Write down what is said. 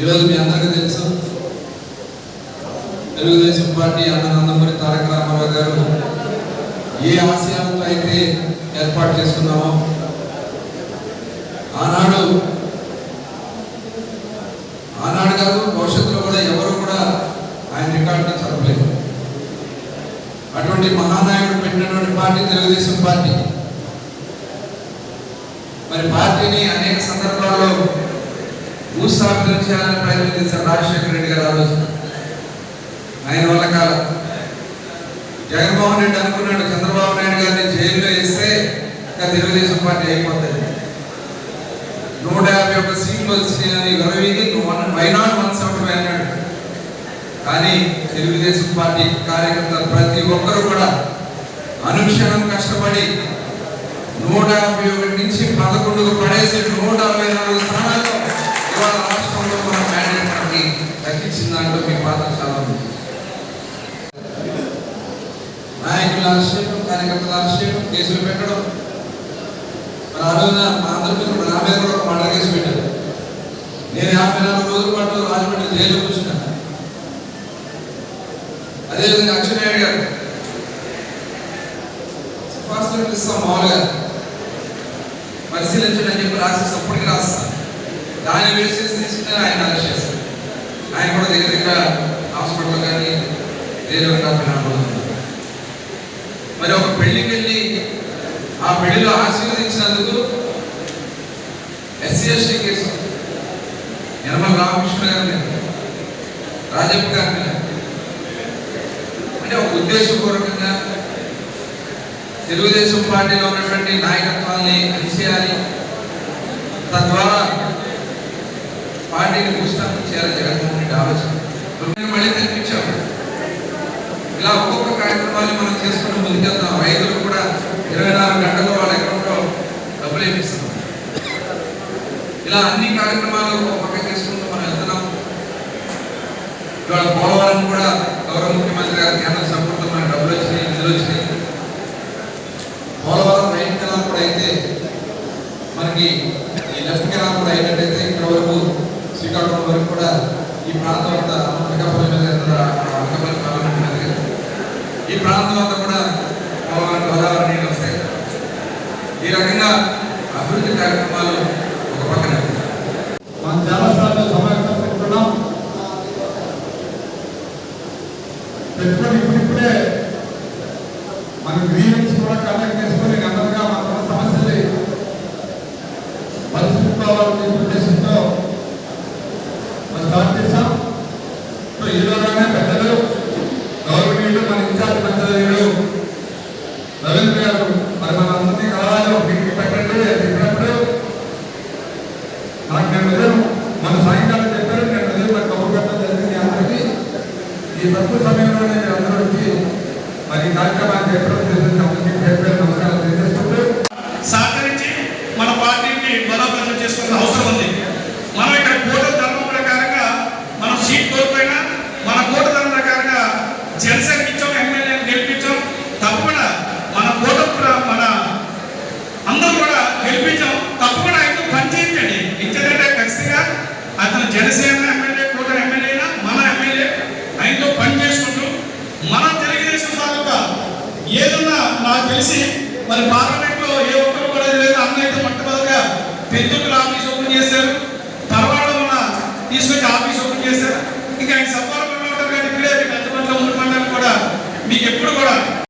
ఈరోజు మీ అందరికీ తెలుసు. తెలుగుదేశం పార్టీ అన్న నందమూరి తారక రామారావు గారు ఏ ఆశయాలతో అయితే ఏర్పాటు చేసుకున్నామో ఆనాడు ఆనాడు కాదు భవిష్యత్తులో కూడా ఎవరు కూడా ఆయన రికార్డుని చదవలేదు. అటువంటి మహానాయకుడు పెట్టినటువంటి పార్టీ తెలుగుదేశం పార్టీ. మరి పార్టీని అనేక సందర్భాల్లో భూస్థాపితం చేయాలని ప్రయత్నం చేశారు రాజశేఖర రెడ్డి గారు ఆలోచన ఆయన వల్ల కాలం. జగన్మోహన్ రెడ్డి అనుకున్నాడు చంద్రబాబు నాయుడు గారిని జైల్లో వేస్తే ఇంకా తెలుగుదేశం పార్టీ అయిపోతుంది. నూట యాభై ఒక్క సీట్లు వచ్చినాయని గొడవీని why not one seventy five అన్నాడు. కానీ తెలుగుదేశం పార్టీ కార్యకర్తలు ప్రతి ఒక్కరు కూడా అనుక్షణం కష్టపడి నూట యాభై ఒకటి నుంచి పదకొండుకు పడేసి నూట అరవై నాలుగు స్థానాల్లో ఇవాళ రాష్ట్రంలో మన మ్యాండేట్ మనకి తగ్గించిన దాంట్లో మీ పాత్ర చాలా ఉంది. నాయకులు అరెస్ట్ చేయడం కార్యకర్తలు అరెస్ట్ చేయడం కేసులు పెట్టడం. మన ఆ రోజున మా అందరి మీద కూడా నా మీద కూడా ఒక మర్డర్ కేసు పెట్టారు. నేను యాభై నాలుగు రోజుల పాటు రాజమండ్రి జైలు కూర్చున్నాను అదేవిధంగా అచ్చెన్నాయుడు గారు. సిఫార్సులు ఇస్తాం మామూలుగా. పరిశీలించండి అని చెప్పి రాసి అప్పటికి రాసి దాన్ని బేస్ చేసి తీసుకుని ఆయన అరెస్ట్ చేశారు. ఆయన కూడా దగ్గర దగ్గర హాస్పిటల్ కానీ వేరే మరి ఒక పెళ్ళికి వెళ్ళి ఆ పెళ్ళిలో ఆశీర్వదించినందుకు SC ST case Yanamala Ramakrishna గారి మీద రాజప్ప గారి మీద. అంటే ఒక ఉద్దేశపూర్వకంగా తెలుగుదేశం పార్టీలో ఉన్నటువంటి నాయకత్వాన్ని అణిచేయాలి. తద్వారా పార్టీని భూస్థాపన చేయాలి జగన్మోహన్ రెడ్డి ఆలోచన. మళ్ళీ తెప్పించాము ఇలా ఒక్కొక్క కార్యక్రమాలు మనం చేసుకుని ముందుకెళ్తాం. రైతులు కూడా ఇరవై నాలుగు గంటలు వాళ్ళ అకౌంట్లో డబ్బులు వేపిస్తున్నాం ఇలా అన్ని కార్యక్రమాలు ఒక పక్క చేసుకుంటూ మనం వెళ్తున్నాం. ఇవాళ పోలవరం కూడా గౌరవ ముఖ్యమంత్రి గారు కేంద్ర సంపూర్ణ మన డబ్బులు వచ్చినాయి నిధులు వచ్చినాయి పోలవరం రైట్ కెనాల్ కూడా అయితే మనకి ఈ లెఫ్ట్ కెనాల్ కూడా అయినట్టయితే ఇక్కడ వరకు శ్రీకాకుళం వరకు కూడా ఈ ప్రాంతం అంతా అనకాపల్లి మీద అనకాపల్లి పార్లమెంట్ మీద ఈ ప్రాంతం అంతా కూడా గోదావరి నీళ్ళు వస్తాయి. ఈ రకంగా అభివృద్ధి కార్యక్రమాలు ఒక పక్కన మనం చాలాసార్లు సమావేశం పెట్టుకున్నాం. పెట్టుకొని ఇప్పుడిప్పుడే మన గ్రీవెన్స్ కూడా కండక్ట్ చేసుకొని మన సమస్యలు మనం స్టార్ట్ చేశాం సో ఈ రోజునే పెద్దలు గౌరవనీయులు మన ఇన్ఛార్జ్ పెద్దలు రవీంద్ర గారు మరి మన అందరినీ కలవాలి. ఒక మీటింగ్ పెట్టండి చెప్పినప్పుడు. నాకు నేను ఉదయం మన సాయంకాలం చెప్పారు నేను ఉదయం నాకు కబుర్ పెట్టడం జరిగింది అందరికీ ఈ తక్కువ సమయంలోనే మీరు అందరూ వచ్చి మరి కార్యక్రమాన్ని చెప్పడం జనసేన ఎమ్మెల్యే కూటమి ఎమ్మెల్యేనా మన ఎమ్మెల్యే ఆయనతో పనిచేసుకుంటూ మన తెలుగుదేశం తాలూకా ఏదన్నా నాకు తెలిసి మరి పార్లమెంట్లో ఏ ఒక్కరు కూడా లేదు. అందరైతే మొట్టమొదటిగా పెద్దకులు ఆఫీస్ ఓపెన్ చేశారు. తర్వాత మన తీసుకొచ్చి ఆఫీస్ ఓపెన్ చేశారు. ఇంకా ఆయన సఫారంలో ఉంటారు కానీ ఇక్కడే పెద్ద మండలం మూడు కూడా మీకు ఎప్పుడు కూడా